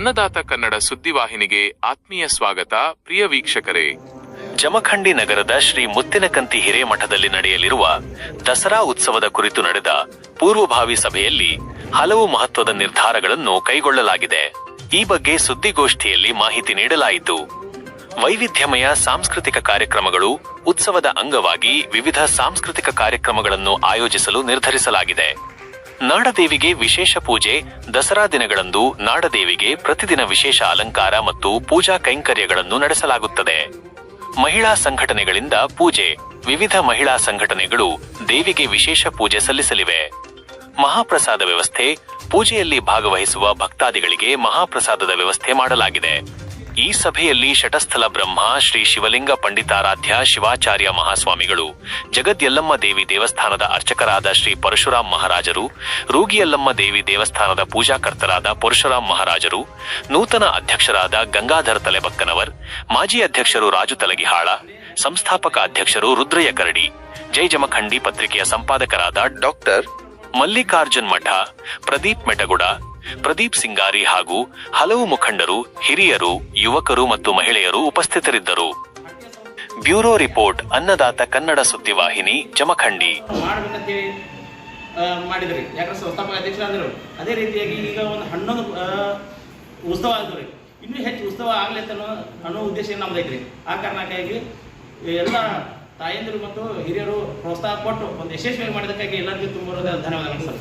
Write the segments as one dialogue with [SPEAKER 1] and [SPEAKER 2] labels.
[SPEAKER 1] ಅನ್ನದಾತ ಕನ್ನಡ ಸುದ್ದಿವಾಹಿನಿಗೆ ಆತ್ಮೀಯ ಸ್ವಾಗತ, ಪ್ರಿಯ ವೀಕ್ಷಕರೇ.
[SPEAKER 2] ಜಮಖಂಡಿ ನಗರದ ಶ್ರೀ ಮುತ್ತಿನಕಂತಿ ಹಿರೇಮಠದಲ್ಲಿ ನಡೆಯಲಿರುವ ದಸರಾ ಉತ್ಸವದ ಕುರಿತು ನಡೆದ ಪೂರ್ವಭಾವಿ ಸಭೆಯಲ್ಲಿ ಹಲವು ಮಹತ್ವದ ನಿರ್ಧಾರಗಳನ್ನು ಕೈಗೊಳ್ಳಲಾಗಿದೆ. ಈ ಬಗ್ಗೆ ಸುದ್ದಿಗೋಷ್ಠಿಯಲ್ಲಿ ಮಾಹಿತಿ ನೀಡಲಾಯಿತು. ವೈವಿಧ್ಯಮಯ ಸಾಂಸ್ಕೃತಿಕ ಕಾರ್ಯಕ್ರಮಗಳು ಉತ್ಸವದ ಅಂಗವಾಗಿ ವಿವಿಧ ಸಾಂಸ್ಕೃತಿಕ ಕಾರ್ಯಕ್ರಮಗಳನ್ನು ಆಯೋಜಿಸಲು ನಿರ್ಧರಿಸಲಾಗಿದೆ. ನಾಡದೇವಿಗೆ ವಿಶೇಷ ಪೂಜೆ, ದಸರಾ ದಿನಗಳಂದು ನಾಡದೇವಿಗೆ ಪ್ರತಿದಿನ ವಿಶೇಷ ಅಲಂಕಾರ ಮತ್ತು ಪೂಜಾ ಕೈಂಕರ್ಯಗಳನ್ನು ನಡೆಸಲಾಗುತ್ತದೆ. ಮಹಿಳಾ ಸಂಘಟನೆಗಳಿಂದ ಪೂಜೆ, ವಿವಿಧ ಮಹಿಳಾ ಸಂಘಟನೆಗಳು ದೇವಿಗೆ ವಿಶೇಷ ಪೂಜೆ ಸಲ್ಲಿಸಲಿವೆ. ಮಹಾಪ್ರಸಾದ ವ್ಯವಸ್ಥೆ, ಪೂಜೆಯಲ್ಲಿ ಭಾಗವಹಿಸುವ ಭಕ್ತಾದಿಗಳಿಗೆ ಮಹಾಪ್ರಸಾದದ ವ್ಯವಸ್ಥೆ ಮಾಡಲಾಗಿದೆ. ಈ ಸಭೆಯಲ್ಲಿ ಶಟಸ್ಥಲ ಬ್ರಹ್ಮ, ಶ್ರೀ ಶಿವಲಿಂಗ ಪಂಡಿತಾರಾಧ್ಯ, ಶಿವಾಚಾರ್ಯ ಮಹಾಸ್ವಾಮಿಗಳು, ಜಗದ್ಯಲ್ಲಮ್ಮ ದೇವಿ ದೇವಸ್ಥಾನದ ಅರ್ಚಕರಾದ ಶ್ರೀ ಪರಶುರಾಮ್ ಮಹಾರಾಜರು, ರೂಗಿಯಲ್ಲಮ್ಮ ದೇವಿ ದೇವಸ್ಥಾನದ ಪೂಜಾಕರ್ತರಾದ ಪರಶುರಾಮ್ ಮಹಾರಾಜರು, ನೂತನ ಅಧ್ಯಕ್ಷರಾದ ಗಂಗಾಧರ ತಲೆಬಕ್ಕನವರ್, ಮಾಜಿ ಅಧ್ಯಕ್ಷರು ರಾಜು ತಲಗಿಹಾಳ, ಸಂಸ್ಥಾಪಕ ಅಧ್ಯಕ್ಷರು ರುದ್ರಯ್ಯ ಕರಡಿ, ಜೈ ಜಮಖಂಡಿ ಪತ್ರಿಕೆಯ ಸಂಪಾದಕರಾದ ಡಾಕ್ಟರ್ ಮಲ್ಲಿಕಾರ್ಜುನ್ ಮಠ, ಪ್ರದೀಪ್ ಮೆಟಗುಡ ಪ್ರದೀಪ್ ಸಿಂಗಾರಿ ಹಾಗೂ ಹಲವು ಮುಖಂಡರು, ಹಿರಿಯರು, ಯುವಕರು ಮತ್ತು ಮಹಿಳೆಯರು ಉಪಸ್ಥಿತರಿದ್ದರು. ಬ್ಯೂರೋ ರಿಪೋರ್ಟ್, ಅನ್ನದಾತ ಕನ್ನಡ ಸುದ್ದಿವಾಹಿನಿ ಜಮಖಂಡಿ
[SPEAKER 3] ಮಾಡಿದ್ರಿ. ಯಾಕಂದ್ರೆ ಸಂಸ್ಥಾಪಕ ಅಧ್ಯಕ್ಷರಾದರು ಅದೇ ರೀತಿಯಾಗಿ ಈಗ ಒಂದು ಹನ್ನೊಂದು ಉತ್ಸವ ಆದ್ರಿ ಇನ್ನೂ ಹೆಚ್ಚು ಉತ್ಸವ ಆಗ್ಲಿ ಅನ್ನೋ ಅನ್ನೋ ಉದ್ದೇಶ ನಮ್ದು ಐತ್ರಿ ಆ ಕಾರಣಕ್ಕಾಗಿ ಎಲ್ಲ ತಾಯಂದಿರು ಮತ್ತು ಹಿರಿಯರು ಪ್ರೋತ್ಸಾಹ ಕೊಟ್ಟು ಒಂದು ಯಶಸ್ವಿ ಮಾಡಿದಕ್ಕಾಗಿ ಎಲ್ಲರಿಗೂ ತುಂಬ ಧನ್ಯವಾದಗಳು ಸರ್.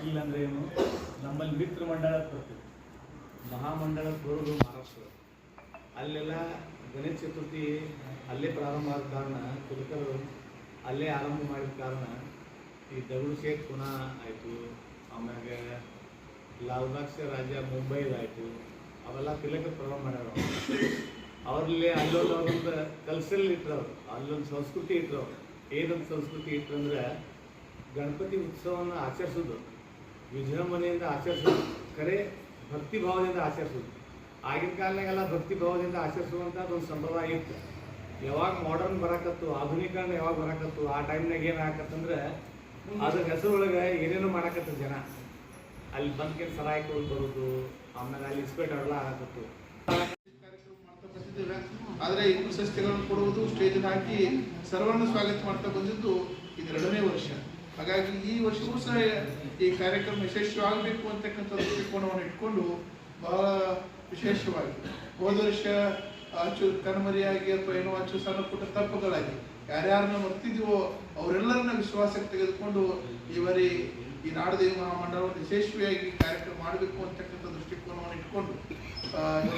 [SPEAKER 4] ಸಂಪ್ರದಾಯ ಅಂದರೆ ಏನು? ನಮ್ಮಲ್ಲಿ ಮಿತ್ರ ಮಂಡಳ ಬರ್ತೀವಿ ಮಹಾಮಂಡಳ ಬರೋದು ಮಹಾರಾಷ್ಟ್ರ. ಅಲ್ಲೆಲ್ಲ ಗಣೇಶ ಚತುರ್ಥಿ ಅಲ್ಲೇ ಪ್ರಾರಂಭ ಆದ ಕಾರಣ ಕುಲಕರು ಅಲ್ಲೇ ಆರಂಭ ಮಾಡಿದ ಕಾರಣ ಈ ದಗಡು ಶೇಖ್ ಪುನಃ ಆಯಿತು. ಆಮ್ಯಾಗ ಲಾಲ್ಬಾಗ್ಸ ರಾಜ್ಯ ಮುಂಬೈದಾಯಿತು ಅವೆಲ್ಲ ತಿಲಕ ಪ್ರಾರಂಭ ಮಾಡ್ಯಾರ ಅವ್ರಲ್ಲಿ ಅಲ್ಲೊಂದು ಅವ್ರೊಂದು ಕಲ್ಚರಲ್ ಇಟ್ರು ಅವ್ರು. ಅಲ್ಲೊಂದು ಸಂಸ್ಕೃತಿ ಇಟ್ರು ಅವ್ರು. ಏನೊಂದು ಸಂಸ್ಕೃತಿ ಇಟ್ರು ಅಂದ್ರೆ ಗಣಪತಿ ಉತ್ಸವವನ್ನು ಆಚರಿಸೋದು. ವಿಜೃಂಭಣೆಯಿಂದ ಆಚರಿಸೋದು ಕರೆ ಭಕ್ತಿ ಭಾವದಿಂದ ಆಚರಿಸೋದು ಆಗಿನ ಕಾಲನಾಗೆಲ್ಲ ಭಕ್ತಿ ಭಾವದಿಂದ ಆಚರಿಸುವಂಥದ್ದು ಒಂದು ಸಂಪ್ರದಾಯ ಇತ್ತು. ಯಾವಾಗ ಮಾಡರ್ನ್ ಬರಕತ್ತು, ಆಧುನೀಕರಣ ಯಾವಾಗ ಬರಕತ್ತು, ಆ ಟೈಮ್ನಾಗ ಏನು ಆಗತ್ತಂದ್ರೆ ಅದ್ರ ಹೆಸರೊಳಗೆ ಏನೇನು ಮಾಡಾಕತ್ತ ಜನ. ಅಲ್ಲಿ ಬಂದ್ಕೆ ಸರಾಯಿ ಬರೋದು, ಆಮೇಲೆ ಅಲ್ಲಿ ಇಸ್ಪೇಟ್ ಅವೆಲ್ಲ
[SPEAKER 5] ಬಂದಿದ್ದೇವೆ ಆದರೆ ಈ ಸಸ್ಯಗಳನ್ನು ಕೊಡುವುದು ಸ್ಟೇಜ್ ಹಾಕಿ ಸರ್ವನ್ನು ಸ್ವಾಗತ ಮಾಡ್ತಾ ಬಂದಿದ್ದು ಇದೆರಡನೇ ವರ್ಷ. ಹಾಗಾಗಿ ಈ ವರ್ಷವೂ ಸಹ ಈ ಕಾರ್ಯಕ್ರಮ ಯಶಸ್ವಿಯಾಗಬೇಕು ಅಂತಕ್ಕಂಥ ದೃಷ್ಟಿಕೋನವನ್ನು ಇಟ್ಕೊಂಡು ಬಹಳ ವಿಶೇಷವಾಗಿ ಹೋದ ವರ್ಷ ಅಚ್ಚು ಕಣ್ಮರಿಯಾಗಿ ಅಥವಾ ಏನೋ ಅಚ್ಚು ಸಣ್ಣ ಪುಟ್ಟ ತಪ್ಪುಗಳಾಗಿ ಯಾರ್ಯಾರನ್ನ ಮರ್ತಿದೀವೋ ಅವರೆಲ್ಲರನ್ನ ವಿಶ್ವಾಸಕ್ಕೆ ತೆಗೆದುಕೊಂಡು ಈ ಬಾರಿ ಈ ನಾಡದೇವಿ ಮಹಾಮಂಡಲವನ್ನು ಯಶಸ್ವಿಯಾಗಿ ಕಾರ್ಯಕ್ರಮ ಮಾಡಬೇಕು ಅಂತಕ್ಕಂಥ ದೃಷ್ಟಿಕೋನವನ್ನು ಇಟ್ಕೊಂಡು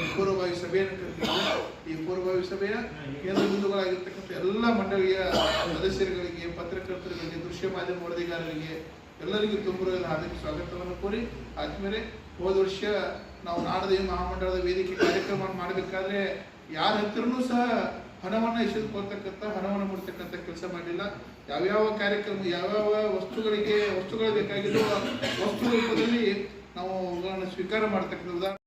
[SPEAKER 5] ಈ ಪೂರ್ವಭಾವಿ ಸಭೆಯನ್ನು ಕರೆದಿದ್ದೆ ಈ ಪೂರ್ವಭಾವಿ ಸಭೆಯ ಕೇಂದ್ರ ಬಿಂದುಗಳಾಗಿರ್ತಕ್ಕಂಥ ಎಲ್ಲ ಮಂಡಳಿಯ ಸದಸ್ಯರುಗಳಿಗೆ, ಪತ್ರಕರ್ತರುಗಳಿಗೆ, ದೃಶ್ಯ ಮಾಧ್ಯಮ ವರದಿಗಾರರಿಗೆ, ಎಲ್ಲರಿಗೂ ತುಂಬ ಹಾರ್ದಿಕ ಸ್ವಾಗತವನ್ನು ಕೋರಿ, ಆದ್ಮೇಲೆ ಹೋದ ವರ್ಷ ನಾವು ನಾಡದೇವಿ ಮಹಾಮಂಡಲದ ವೇದಿಕೆ ಕಾರ್ಯಕ್ರಮ ಮಾಡಬೇಕಾದ್ರೆ ಯಾರ ಹತ್ರನೂ ಸಹ ಹಣವನ್ನ ಎಸೆದುಕೊಳ್ತಕ್ಕಂಥ, ಹಣವನ್ನು ಮುಡ್ತಕ್ಕಂಥ ಕೆಲಸ ಮಾಡಲಿಲ್ಲ. ಯಾವ್ಯಾವ ಕಾರ್ಯಕ್ರಮ, ಯಾವ್ಯಾವ ವಸ್ತುಗಳಿಗೆ, ವಸ್ತುಗಳು ಬೇಕಾಗಿರೋ ವಸ್ತು ರೂಪದಲ್ಲಿ ನಾವು ಸ್ವೀಕಾರ ಮಾಡ್ತಕ್ಕಂಥ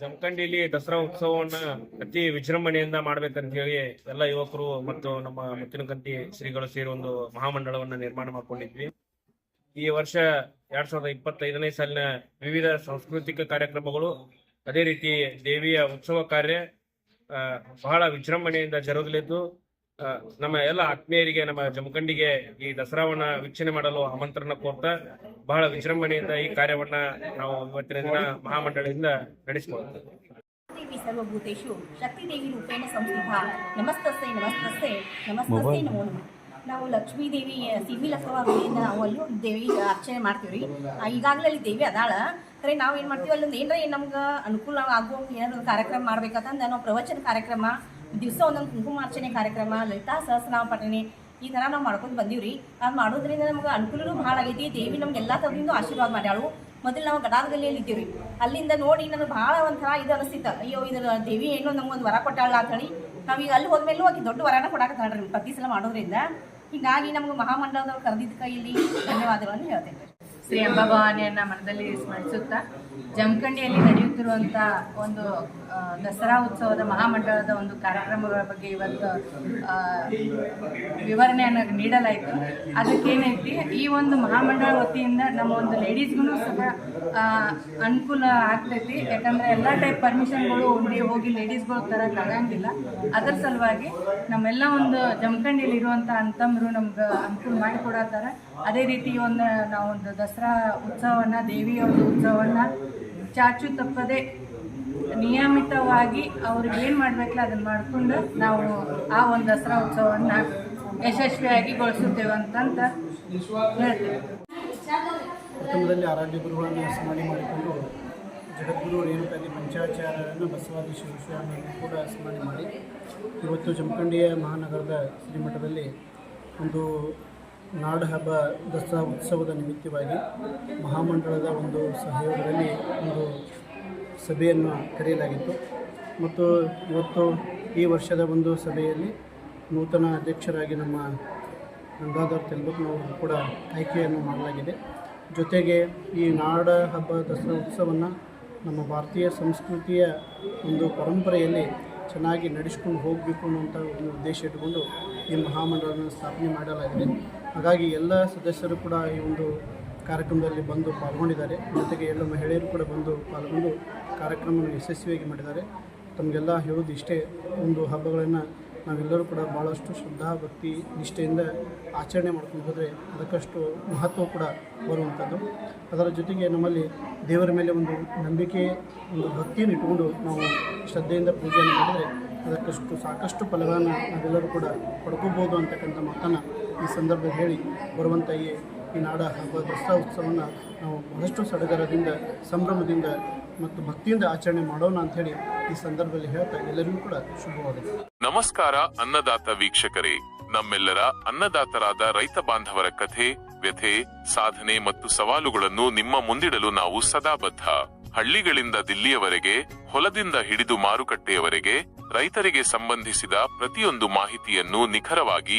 [SPEAKER 6] ಜಮಖಂಡಿಲಿ ದಸರಾ ಉತ್ಸವವನ್ನ ಅತಿ ವಿಜೃಂಭಣೆಯಿಂದ ಮಾಡ್ಬೇಕಂತ ಹೇಳಿ ಎಲ್ಲ ಯುವಕರು ಮತ್ತು ನಮ್ಮ ಮುತ್ತಿನಕಂತಿ ಶ್ರೀಗಳು ಸೇರಿ ಒಂದು ಮಹಾಮಂಡಳವನ್ನ ನಿರ್ಮಾಣ ಮಾಡ್ಕೊಂಡಿದ್ವಿ. ಈ ವರ್ಷ ಎರಡ್ ಸಾವಿರದ ಇಪ್ಪತ್ತೈದನೇ ಸಾಲಿನ ವಿವಿಧ ಸಾಂಸ್ಕೃತಿಕ ಕಾರ್ಯಕ್ರಮಗಳು ಅದೇ ರೀತಿ ದೇವಿಯ ಉತ್ಸವ ಕಾರ್ಯ ಬಹಳ ವಿಜೃಂಭಣೆಯಿಂದ ಜರುಗಲಿದ್ದು ನಮ್ಮ ಎಲ್ಲ ಆತ್ಮೀಯರಿಗೆ ನಮ್ಮ ಜಮಖಂಡಿಗೆ ಈ ದಸರಾವನ್ನ ವೀಕ್ಷಣೆ ಮಾಡಲು ಆಮಂತ್ರಣ ಕೋರ್ತಾ ಬಹಳ ವಿಜೃಂಭಣೆಯಿಂದ ಈ ಕಾರ್ಯವನ್ನ ನಾವು ಇವತ್ತಿನ ದಿನ ಮಹಾಮಂಡಳಿಯಿಂದ ನಡೆಸಿಕೊಳ್ತೇವೆ
[SPEAKER 7] ದೇವಿ ಸರ್ವಭೂತೇಷು ಶಕ್ತಿದೇವಿ ರೂಪೇಣ ಸಂಸ್ಥಿತ. ನಮಸ್ತಸ್ತೆ ನಮಸ್ತಸ್ತೆ ನಮಸ್ತಸ್ತೆ ನಮೋ ನಾವು ಲಕ್ಷ್ಮೀ ದೇವಿ ಸಿಮಿ ರೂಪಿಯಿಂದ ನಾವು ಅಲ್ಲಿ ಒಂದು ದೇವಿ ಅರ್ಚನೆ ಮಾಡ್ತೀವಿ ರೀ ಈಗಾಗಲೇ ಅಲ್ಲಿ ದೇವಿ ಅದಾಳ. ಖರೆ ನಾವು ಏನು ಮಾಡ್ತೀವಿ ಅಲ್ಲೊಂದು ಏನರ ಏನು ನಮ್ಗೆ ಅನುಕೂಲ ಆಗುವ ಏನಾದ್ರು ಒಂದು ಕಾರ್ಯಕ್ರಮ ಮಾಡ್ಬೇಕಂತಂದು ನಾವು ಪ್ರವಚನ ಕಾರ್ಯಕ್ರಮ ದಿವಸ ಒಂದೊಂದು ಕುಂಕುಮಾರ್ಚನೆ ಕಾರ್ಯಕ್ರಮ, ಲಲಿತಾ ಸಹಸ್ರನಾಮ ಪಠಣೆ ಈ ಥರ ನಾವು ಮಾಡ್ಕೊಂಡು ಬಂದೀವಿ ಅದು ಮಾಡೋದ್ರಿಂದ ನಮ್ಗೆ ಅನುಕೂಲನು ಭಾಳ ಆಗೈತಿ. ದೇವಿ ನಮ್ಗೆ ಎಲ್ಲ ಥರದಿಂದ ಆಶೀರ್ವಾದ ಮಾಡ್ಯಾಳು. ಮೊದಲು ನಾವು ಗಡಾರಗಲ್ಲಿಯಲ್ಲಿ ಇದ್ದೀವಿ ಅಲ್ಲಿಂದ ನೋಡಿ ನನಗೆ ಭಾಳ ಒಂಥರ ಇದು ಅನಿಸ್ತಿತ್ತು. ಅಯ್ಯೋ ಇದ್ರ ದೇವಿ ಏನೋ ಒಂದು ವರ ಕೊಟ್ಟಾಳ ಅಂತ ಹೇಳಿ ನಾವೀಗ ಅಲ್ಲಿ ಹೋದ್ಮೇಲೂ ಆಕೆ ದೊಡ್ಡ ವರನ ಕೊಡಾಕತ್ತಾಳ್ರಿ ಪ್ರತಿ ಸಲ ಮಾಡೋದ್ರಿಂದ. ಹೀಗಾಗಿ ನಮ್ಗೆ ಮಹಾಮಂಡಲದವ್ರು ಕರೆದಿದ್ದ ಕೈಯಲ್ಲಿ ಧನ್ಯವಾದಗಳನ್ನು ಹೇಳ್ತೇನೆ.
[SPEAKER 8] ಶ್ರೀ ಅಂಬಾಭವಾನಿಯನ್ನ ಮನದಲ್ಲಿ ಸ್ಮರಿಸುತ್ತಾ ಜಮಖಂಡಿಯಲ್ಲಿ ನಡೆಯುತ್ತಿರುವಂಥ ಒಂದು ದಸರಾ ಉತ್ಸವದ ಮಹಾಮಂಡಳದ ಒಂದು ಕಾರ್ಯಕ್ರಮಗಳ ಬಗ್ಗೆ ಇವತ್ತು ವಿವರಣೆಯನ್ನು ನೀಡಲಾಯಿತು. ಅದಕ್ಕೇನೈತಿ, ಈ ಒಂದು ಮಹಾಮಂಡಳ ವತಿಯಿಂದ ನಮ್ಮ ಒಂದು ಲೇಡೀಸ್ಗೂ ಸಹ ಅನುಕೂಲ ಆಗ್ತೈತಿ. ಯಾಕಂದರೆ ಎಲ್ಲ ಟೈಪ್ ಪರ್ಮಿಷನ್ಗಳು ಉಂಡಿ ಹೋಗಿ ಲೇಡೀಸ್ಗಳು ತರಕ್ ಆಗಂಗಿಲ್ಲ. ಅದರ ಸಲುವಾಗಿ ನಮ್ಮೆಲ್ಲ ಒಂದು ಜಮಖಂಡಿಯಲ್ಲಿ ಇರುವಂತ ಅಂತಮ್ರು ನಮ್ಗೆ ಅನುಕೂಲ ಮಾಡಿಕೊಡತ್ತಾರ ಅದೇ ರೀತಿ ಒಂದು, ನಾವೊಂದು ಒಂದು ದಸರಾ ಉತ್ಸವನ ದೇವಿಯ ಒಂದು ಉತ್ಸವವನ್ನು ಚಾಚು ತಪ್ಪದೆ ನಿಯಮಿತವಾಗಿ ಅವ್ರಿಗೆ ಏನು ಮಾಡಬೇಕಲ್ಲ ಅದನ್ನು ಮಾಡಿಕೊಂಡು ನಾವು ಆ ಒಂದು ದಸರಾ ಉತ್ಸವವನ್ನು ಯಶಸ್ವಿಯಾಗಿ ಗೊಳಿಸುತ್ತೇವೆ ಅಂತಂತ ಹೇಳ್ತೇವೆ
[SPEAKER 9] ಪ್ರಥಮದಲ್ಲಿ ಆರಾಧ್ಯ ಗುರುಗಳನ್ನು ಸ್ಮರಣೆ ಮಾಡಿಕೊಂಡು ಜಗದ್ಗುರು ರೇಣುಕಾದಿ ಪಂಚಾಚಾರ್ಯರನ್ನು ಬಸವಾದಿ ಶಿವಸ್ವಾಮಿಯನ್ನು ಕೂಡ ಸ್ಮರಣೆ ಮಾಡಿ, ಇವತ್ತು ಜಮಖಂಡಿಯ ಮಹಾನಗರದ ಶ್ರೀಮಠದಲ್ಲಿ ಒಂದು ನಾಡ ಹಬ್ಬ ದಸರಾ ಉತ್ಸವದ ನಿಮಿತ್ತವಾಗಿ ಮಹಾಮಂಡಳದ ಒಂದು ಸಹಯೋಗದಲ್ಲಿ ಒಂದು ಸಭೆಯನ್ನು ಕರೆಯಲಾಗಿತ್ತು. ಮತ್ತು ಇವತ್ತು ಈ ವರ್ಷದ ಒಂದು ಸಭೆಯಲ್ಲಿ ನೂತನ ಅಧ್ಯಕ್ಷರಾಗಿ ನಮ್ಮ ಗಂಗಾಧರ್ ತೆಲುಗುನವರು ಕೂಡ ಆಯ್ಕೆಯನ್ನು ಮಾಡಲಾಗಿದೆ. ಜೊತೆಗೆ ಈ ನಾಡ ಹಬ್ಬ ದಸರಾ ಉತ್ಸವವನ್ನು ನಮ್ಮ ಭಾರತೀಯ ಸಂಸ್ಕೃತಿಯ ಒಂದು ಪರಂಪರೆಯಲ್ಲಿ ಚೆನ್ನಾಗಿ ನಡೆಸ್ಕೊಂಡು ಹೋಗಬೇಕು ಅನ್ನುವಂಥ ಒಂದು ಉದ್ದೇಶ ಇಟ್ಟುಕೊಂಡು ಈ ಮಹಾಮಂಡಲವನ್ನು ಸ್ಥಾಪನೆ ಮಾಡಲಾಗಿದೆ. ಹಾಗಾಗಿ ಎಲ್ಲ ಸದಸ್ಯರು ಕೂಡ ಈ ಒಂದು ಕಾರ್ಯಕ್ರಮದಲ್ಲಿ ಬಂದು ಪಾಲ್ಗೊಂಡಿದ್ದಾರೆ. ಜೊತೆಗೆ ಎಲ್ಲ ಮಹಿಳೆಯರು ಕೂಡ ಬಂದು ಪಾಲ್ಗೊಂಡು ಕಾರ್ಯಕ್ರಮವನ್ನು ಯಶಸ್ವಿಯಾಗಿ ಮಾಡಿದ್ದಾರೆ. ತಮಗೆಲ್ಲ ಹೇಳೋದು ಇಷ್ಟೇ. ಒಂದು ಹಬ್ಬಗಳನ್ನು ನಾವೆಲ್ಲರೂ ಕೂಡ ಭಾಳಷ್ಟು ಶ್ರದ್ಧಾ, ಭಕ್ತಿ, ನಿಷ್ಠೆಯಿಂದ ಆಚರಣೆ ಮಾಡ್ಕೊಂಡು ಹೋದರೆ ಅದಕ್ಕಷ್ಟು ಮಹತ್ವ ಕೂಡ ಬರುವಂಥದ್ದು. ಅದರ ಜೊತೆಗೆ ನಮ್ಮಲ್ಲಿ ದೇವರ ಮೇಲೆ ಒಂದು ನಂಬಿಕೆ, ಒಂದು ಭಕ್ತಿಯನ್ನು ಇಟ್ಟುಕೊಂಡು ನಾವು ಶ್ರದ್ಧೆಯಿಂದ ಪೂಜೆಯನ್ನು ಮಾಡಿದರೆ ಅದಕ್ಕಷ್ಟು ಸಾಕಷ್ಟು ಫಲಗಳನ್ನು ನಾವೆಲ್ಲರೂ ಕೂಡ ಪಡ್ಕೋಬೋದು ಅಂತಕ್ಕಂಥ ಮಾತನ್ನು ಈ ಸಂದರ್ಭದಲ್ಲಿ ಹೇಳಿ ಬರುವಂಥ ಈ ಈ ನಾಡ ಹಬ್ಬ ದಸರಾ ಉತ್ಸವವನ್ನು ನಾವು ಬಹಳಷ್ಟು ಸಡಗರದಿಂದ, ಸಂಭ್ರಮದಿಂದ ಮತ್ತು ಭಕ್ತಿಯಿಂದ ಆಚರಣೆ ಮಾಡೋಣ ಅಂಥೇಳಿ ಈ ಸಂದರ್ಭದಲ್ಲಿ ಹೇಳ್ತಾ ಎಲ್ಲರಿಗೂ ಕೂಡ ಶುಭವಾಗಿದೆ
[SPEAKER 1] ನಮಸ್ಕಾರ ಅನ್ನದಾತ ವೀಕ್ಷಕರೇ. ನಮ್ಮೆಲ್ಲರ ಅನ್ನದಾತರಾದ ರೈತ ಬಾಂಧವರ ಕಥೆ, ವ್ಯಥೆ, ಸಾಧನೆ ಮತ್ತು ಸವಾಲುಗಳನ್ನು ನಿಮ್ಮ ಮುಂದಿಡಲು ನಾವು ಸದಾ ಬದ್ಧ. ಹಳ್ಳಿಗಳಿಂದ ದಿಲ್ಲಿಯವರೆಗೆ, ಹೊಲದಿಂದ ಹಿಡಿದು ಮಾರುಕಟ್ಟೆಯವರೆಗೆ ರೈತರಿಗೆ ಸಂಬಂಧಿಸಿದ ಪ್ರತಿಯೊಂದು ಮಾಹಿತಿಯನ್ನು ನಿಖರವಾಗಿ